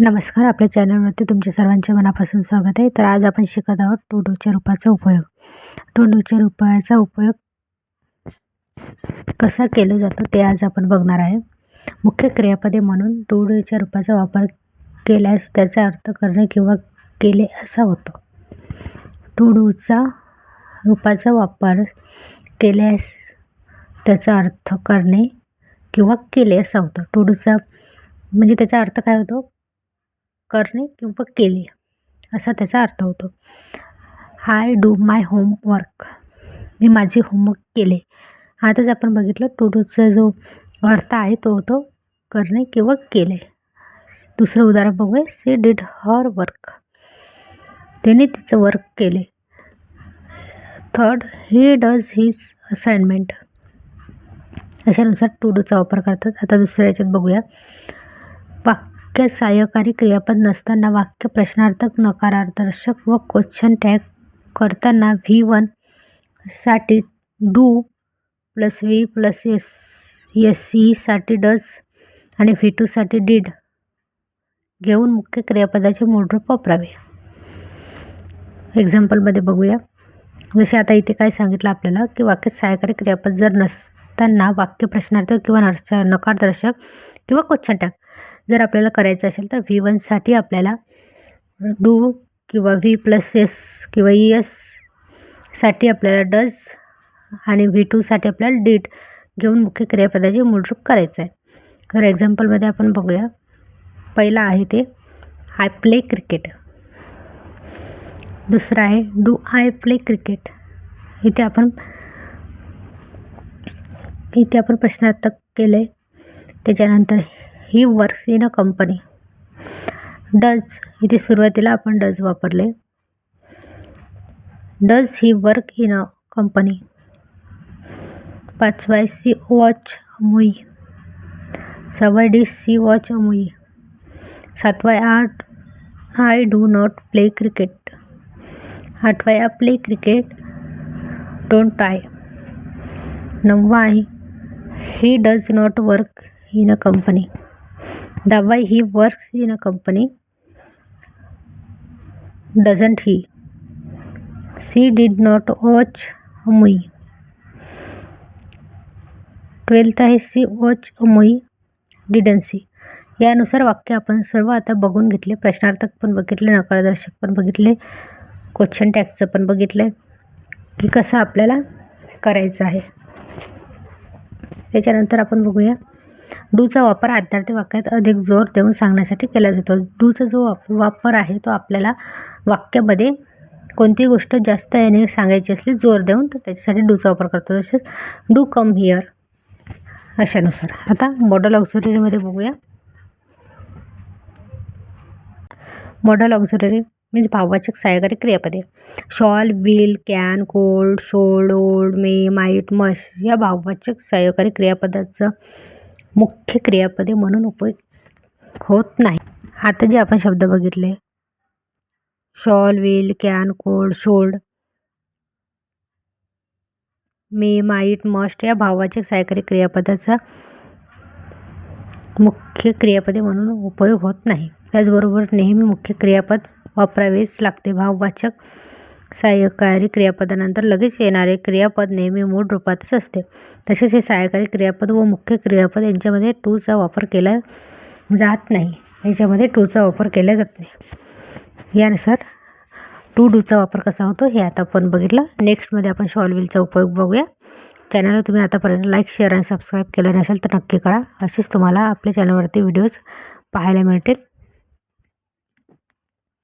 नमस्कार आपल्या चॅनलवरती तुमच्या सर्वांचे मनापासून स्वागत आहे. तर आज आपण शिकत आहोत टू रूपाचा उपयोग. टू रूपाचा उपयोग कसा केला जातो ते आज आपण बघणार आहे. मुख्य क्रियापदे म्हणून टू डूच्या रूपाचा वापर केल्यास त्याचा अर्थ करणे किंवा केले असा होतो. टू रूपाचा वापर केल्यास त्याचा अर्थ करणे किंवा केले असा होतो. टोडूचा म्हणजे त्याचा अर्थ काय होतो? करणे किंवा केले असा त्याचा अर्थ होतो. आय डू माय होमवर्क मी माझे होमवर्क केले. आताच आपण बघितलं टू डूचा जो अर्थ आहे तो होतो करणे किंवा केले. दुसरं उदाहरण बघूया. सी डीड हर वर्क त्याने तिचं वर्क केले. Third he does his assignment अशानुसार to डूचा वापर करतात. आता दुसऱ्या याच्यात बघूया. वाक्य सहाय्यकारी क्रियापद नसताना वाक्य प्रश्नार्थक नकारादर्शक व क्वेश्चन टॅग करताना V वनसाठी do plus V plus S एससाठी does आणि व्ही टूसाठी डीड घेऊन मुख्य क्रियापदाचे मूळरूप वापरावे. एक्झाम्पलमध्ये बघूया. जसे आता इथे काय सांगितलं आपल्याला की वाक्यात सहाय्यकारी क्रियापद जर नसताना वाक्य प्रश्नार्थक किंवा नर्श नकारदर्शक किंवा क्वेश्चन टॅग जर आपल्याला करायचं असेल तर व्ही वनसाठी आपल्याला डू किंवा व्ही प्लस एस किंवा ई एससाठी आपल्याला डज आणि व्ही टूसाठी आपल्याला डीट घेऊन मुख्य क्रियापदाचे मूलरूप करायचं आहे तर एक्झाम्पलमध्ये आपण बघूया. पहिला आहे ते आय प्ले क्रिकेट दुसरं आहे डू आय प्ले क्रिकेट इथे आपण इथे आपण प्रश्नार्थक केले त्याच्यानंतर he works in a company. Does इथे सुरुवातीला आपण डज वापरले. Does he work in a company. पाचवा सी वॉच मुई सहावा डी सी वॉच मुई सातवा आठ I do not play cricket. आठवा I play cricket don't I नववा आहे he does not work in a company. दहावा he works in a company doesn't he she did not watch movie twelfth आहे she watch movie didn't she यानुसार वाक्य आपण सर्व आता बघून घेतले. प्रश्नार्थक पण बघितले नकारदर्शक पण बघितले क्वेश्चन टॅक्सचं पण बघितलं की कसं आपल्याला करायचं आहे. त्याच्यानंतर आपण बघूया. डूचा वापर आद्यार्थी वाक्यात अधिक जोर देऊन सांगण्यासाठी केला जातो. डूचा जो वाप वापर आहे तो आपल्याला वाक्यामध्ये कोणती गोष्ट जास्त याने सांगायची असली जोर देऊन तर त्याच्यासाठी डूचा वापर करतो. तसेच डू कम हिअर अशानुसार. आता मॉडल ऑक्झिलरीमध्ये बघूया. मॉडल ऑक्झिलरी मीन्स भाववाचक सहाय्यकारी क्रियापदे. Shall will can could should would may might must या भाववाचक सहाय्यकारी क्रियापदाचं मुख्य क्रियापदे म्हणून उपयोग होत नाही. आता जे आपण शब्द बघितले. Shall will can could should may might must या भाववाचक सायकरी क्रियापदाचा मुख्य क्रियापदे म्हणून उपयोग होत नाही. त्याचबरोबर नेहमी मुख्य क्रियापद वापरावेच लागते. भाववाचक सहाय्यकारी क्रियापदानंतर लगेच येणारे क्रियापद नेहमी मूळ रूपातच असते. तसेच हे सहाय्यकारी क्रियापद व मुख्य क्रियापद यांच्यामध्ये टूचा वापर केला जात नाही. याच्यामध्ये टूचा वापर केला जात नाही. यानुसार टू डूचा वापर कसा होतो हे आता आपण बघितलं. नेक्स्टमध्ये आपण शॉलविलचा उपयोग बघूया. चॅनलला तुम्ही आतापर्यंत लाईक शेअर आणि सबस्क्राईब केलं नसेल तर नक्की करा. असेच तुम्हाला आपल्या चॅनलवरती व्हिडिओज पाहायला मिळतील.